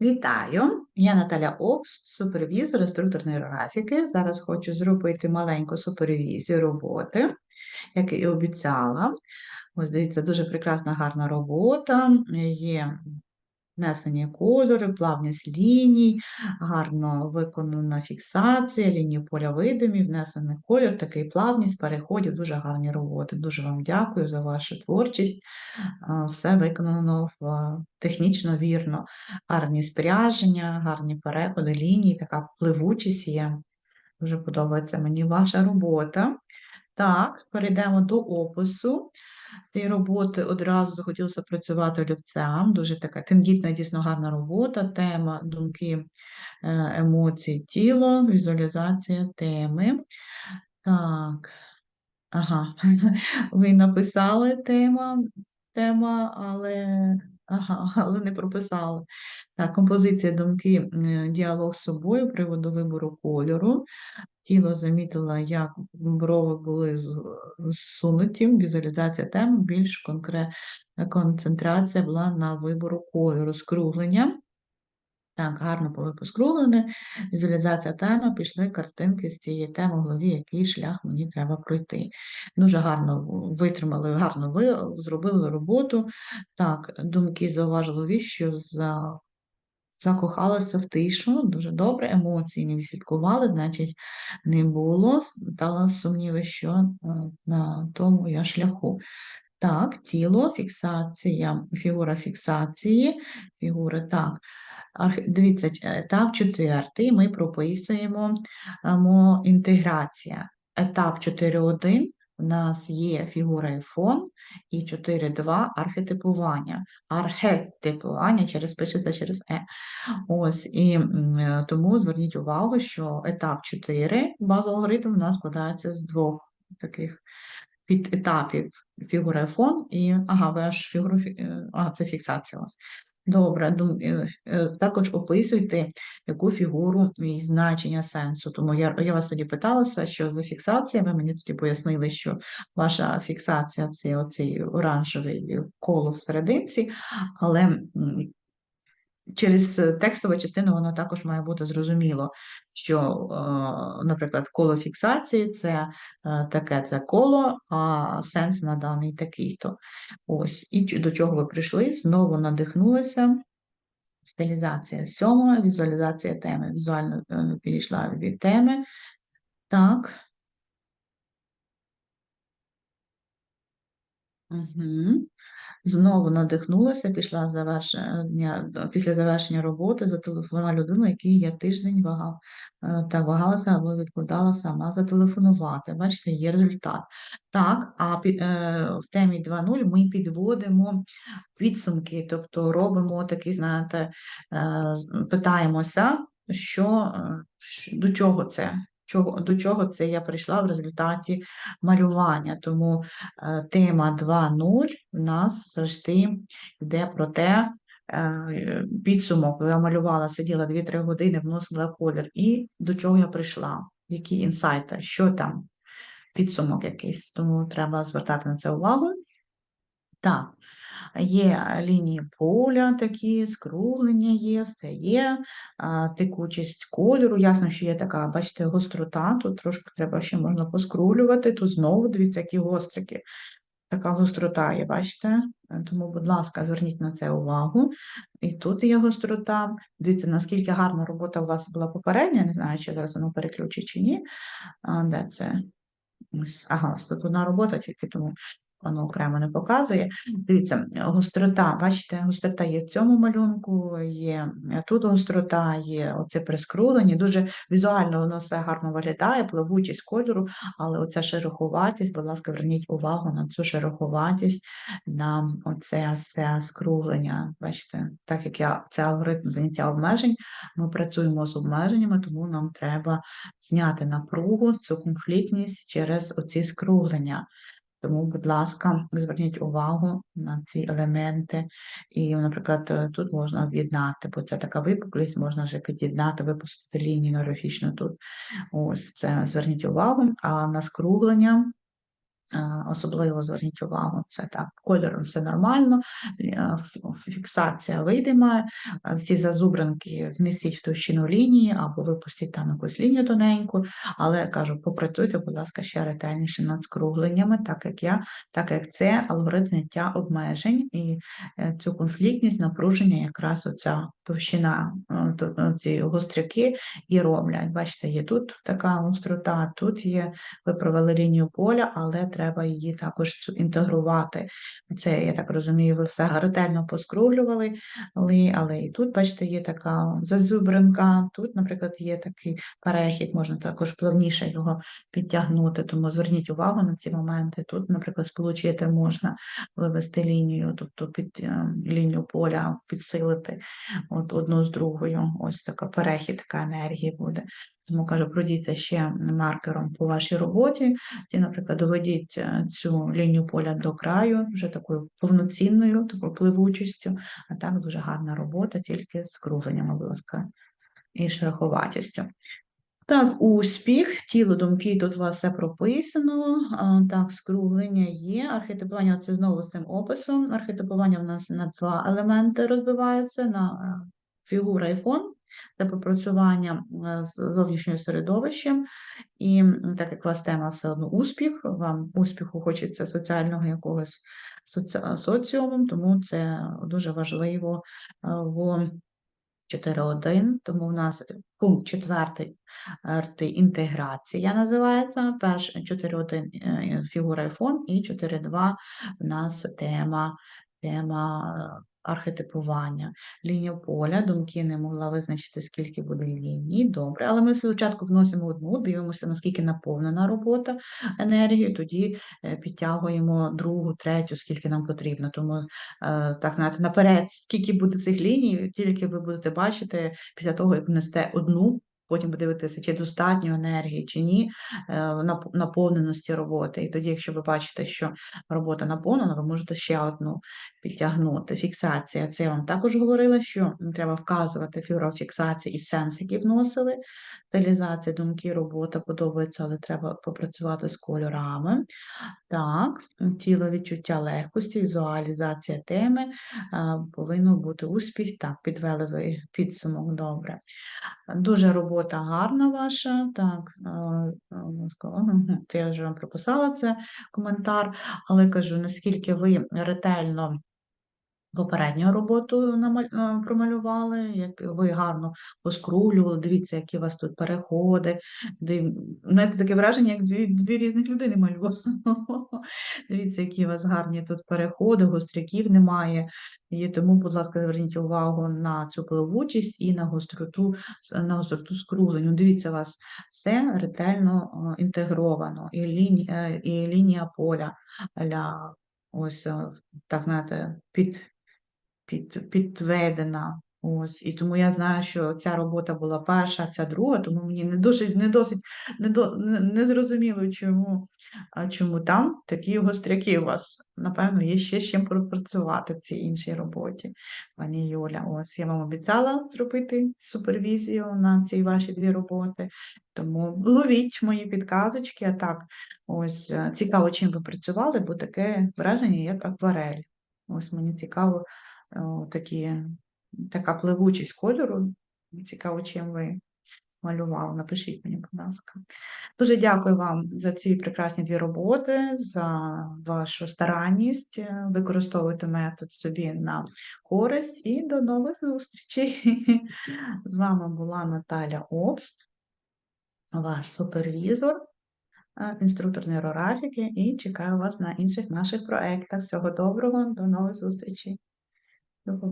Вітаю! Я Наталя Обс, супервізор інструкторної графіки. Зараз хочу зробити маленьку супервізію роботи, як і обіцяла. Ось дивіться, дуже прекрасна, гарна робота. Є внесення кольори, плавність ліній, гарно виконана фіксація, лінії поля видимі, внесений колір, такий плавність переходів, дуже гарні роботи. Дуже вам дякую за вашу творчість. Все виконано технічно вірно. Гарні спряження, гарні переходи, лінії, така пливучість є. Дуже подобається мені ваша робота. Так, перейдемо до опису цієї роботи. Одразу захотілося працювати олівцем. Дуже така тендітна, дійсно гарна робота, тема, думки, е, емоції, тіло, візуалізація теми. Так, ага, ви написали тема, тема, але ага, але не прописали. Так, композиція думки, діалог з собою, приводу вибору кольору. Тіло замітила, як брови були зсунуті, візуалізація тем, більш конкрет... концентрація була на вибору кольору, скруглення. Так, гарно було поскруглене, візуалізація теми, пішли картинки з цієї теми в голові, який шлях мені треба пройти. Дуже гарно витримали, гарно ви зробили роботу. Так, думки зауважили що за закохалася в тишу, дуже добре, емоції не відслідкували, значить, не було, стала сумніви, що е, на тому я шляху. Так, тіло, фіксація, фігура фіксації, фігури, так. Дивіться, етап четвертий ми прописуємо інтеграція. Етап 4.1 у нас є фігура і фон, і 4.2 архетипування. Архетипування через пишеться через Е. Ось, І тому зверніть увагу, що етап 4 базового алгоритму у нас складається з двох таких підетапів фігура і фон, і ага, ви аж фігуру, е, ага, це фіксація у вас. Добре, е, е, також описуйте, яку фігуру і значення сенсу. Тому я я вас тоді питалася, що за фіксація, ви мені тоді пояснили, що ваша фіксація це оцей оранжевий коло в серединці, але через е, текстову частину воно також має бути зрозуміло, що, е, наприклад, коло фіксації це е, таке це коло, а сенс на даний такий-то. Ось, І до чого ви прийшли? Знову надихнулися. Стилізація сьомого, візуалізація теми. Візуально підійшла від теми. Так. Знову надихнулася, пішла завершення, після завершення роботи, зателефонувала людину, який я тиждень вагав, е, так вагалася або відкладала сама зателефонувати. Бачите, є результат. Так, а е, в темі 2.0 ми підводимо підсумки, тобто робимо такі, знаєте, е, питаємося, що до чого це чого, до чого це я прийшла в результаті малювання. Тому е, тема 2.0 в нас завжди йде про те, е, підсумок. Я малювала, сиділа 2-3 години, вносила колір. І до чого я прийшла? Які інсайти, що там? Підсумок якийсь, тому треба звертати на це увагу. Так, є лінії поля такі, скруглення є, все є, текучість кольору. Ясно, що є така, бачите, гострота, тут трошки треба ще можна поскрулювати, тут знову дивіться, які гострики. Така гострота є, бачите? Тому, будь ласка, зверніть на це увагу. І тут є гострота. Дивіться, наскільки гарна робота у вас була попередня, не знаю, чи зараз воно переключить чи ні. Де це? Ага, тут одна робота, тільки тому воно окремо не показує. Дивіться, гострота, бачите, гострота є в цьому малюнку, є тут гострота, є оце прискрулення, дуже візуально воно все гарно виглядає, плавучість кольору, але оця шероховатість, будь ласка, верніть увагу на цю шероховатість, на оце все скруглення. Бачите, так як я це алгоритм заняття обмежень, ми працюємо з обмеженнями, тому нам треба зняти напругу, цю конфліктність через оці скруглення. Тому, будь ласка, зверніть увагу на ці елементи. І, наприклад, тут можна об'єднати, бо це така випуклість, можна вже під'єднати, випустити лінію графічну тут. Ось це зверніть увагу. А на скруглення Особливо зверніть увагу, це так, кольором все нормально, е, фіксація видима, е, ці зазубринки внесіть в товщину лінії або випустіть там якусь лінію тоненьку, але кажу, попрацюйте, будь ласка, ще ретельніше над скругленнями, так як я, так як це алгоритм зняття обмежень і е, цю конфліктність, напруження, якраз оця товщина, е, то- е, ці гостряки і роблять. Бачите, є тут така гострота, тут є ви провели лінію поля, але треба її також інтегрувати. Це, я так розумію, ви все ретельно поскруглювали, але, але і тут, бачите, є така зазубринка, тут, наприклад, є такий перехід, можна також плавніше його підтягнути, тому зверніть увагу на ці моменти. Тут, наприклад, сполучити можна вивести лінію, тобто під е, лінію поля підсилити от одну з другою. Ось така перехід, така енергія буде. Тому кажу, пройдіться ще маркером по вашій роботі. Ці, наприклад, доведіть е, цю лінію поля до краю, вже такою повноцінною, такою пливучістю, а так дуже гарна робота, тільки з кругленнями, будь ласка, і шероховатістю. Так, успіх, тіло, думки, тут у вас все прописано. Так, скруглення є. Архетипування це знову з цим описом. Архетипування в нас на два елементи розбивається: на е, фігура і фон. Це попрацювання е, з зовнішнім середовищем. І так як у вас тема все одно успіх, вам успіху хочеться соціального якогось соці- соціуму, тому це дуже важливо е, в 4.1, тому в нас пункт четвертий інтеграція називається. Перш 4.1 е, фігура фон, і 4.2 в нас тема, тема архетипування. Лінія поля, думки не могла визначити, скільки буде ліній. Добре, але ми спочатку вносимо одну, дивимося, наскільки наповнена робота енергією, тоді е, підтягуємо другу, третю, скільки нам потрібно. Тому е, так знаєте, наперед, скільки буде цих ліній, тільки ви будете бачити після того, як внесете одну. Потім подивитися, чи достатньо енергії, чи ні, е, наповненості роботи. І тоді, якщо ви бачите, що робота наповнена, ви можете ще одну підтягнути. Фіксація. Це я вам також говорила, що треба вказувати фігуру фіксації і сенс, який вносили. Стилізація, думки, робота подобається, але треба попрацювати з кольорами. Так, тіло відчуття легкості, візуалізація теми, повинно бути успіх. Так, підвели ви підсумок, добре. Дуже робота гарна ваша. Так, я вже вам прописала це коментар, але кажу, наскільки ви ретельно попередню роботу е, промалювали, як ви гарно поскрулювали, дивіться, які у вас тут переходи. Див... Знаєте, таке враження, як дві, дві різних людини малювали. Дивіться, які у вас гарні тут переходи, гостряків немає. І тому, будь ласка, зверніть увагу на цю пливучість і на гостроту, на гостроту скруглення. Дивіться, у вас все ретельно е, інтегровано, і, лінь... е, і лінія поля, ось так знаєте, під під, підведена. Ось, і тому я знаю, що ця робота була перша, ця друга, тому мені не досить, не досить не, до, не, зрозуміло, чому, чому там такі гостряки у вас. Напевно, є ще з чим пропрацювати в цій іншій роботі, пані Юля. Ось я вам обіцяла зробити супервізію на ці ваші дві роботи. Тому ловіть мої підказочки, а так, ось е, цікаво, чим ви працювали, бо таке враження, як акварель. Ось мені цікаво такі, така пливучість кольору. Цікаво, чим ви малювали. Напишіть мені, будь ласка. Дуже дякую вам за ці прекрасні дві роботи, за вашу старанність. Використовуйте метод собі на користь і до нових зустрічей. З вами була Наталя Обст, ваш супервізор, е, інструктор нейрографіки, і чекаю вас на інших наших проєктах. Всього доброго, до нових зустрічей. До побачення.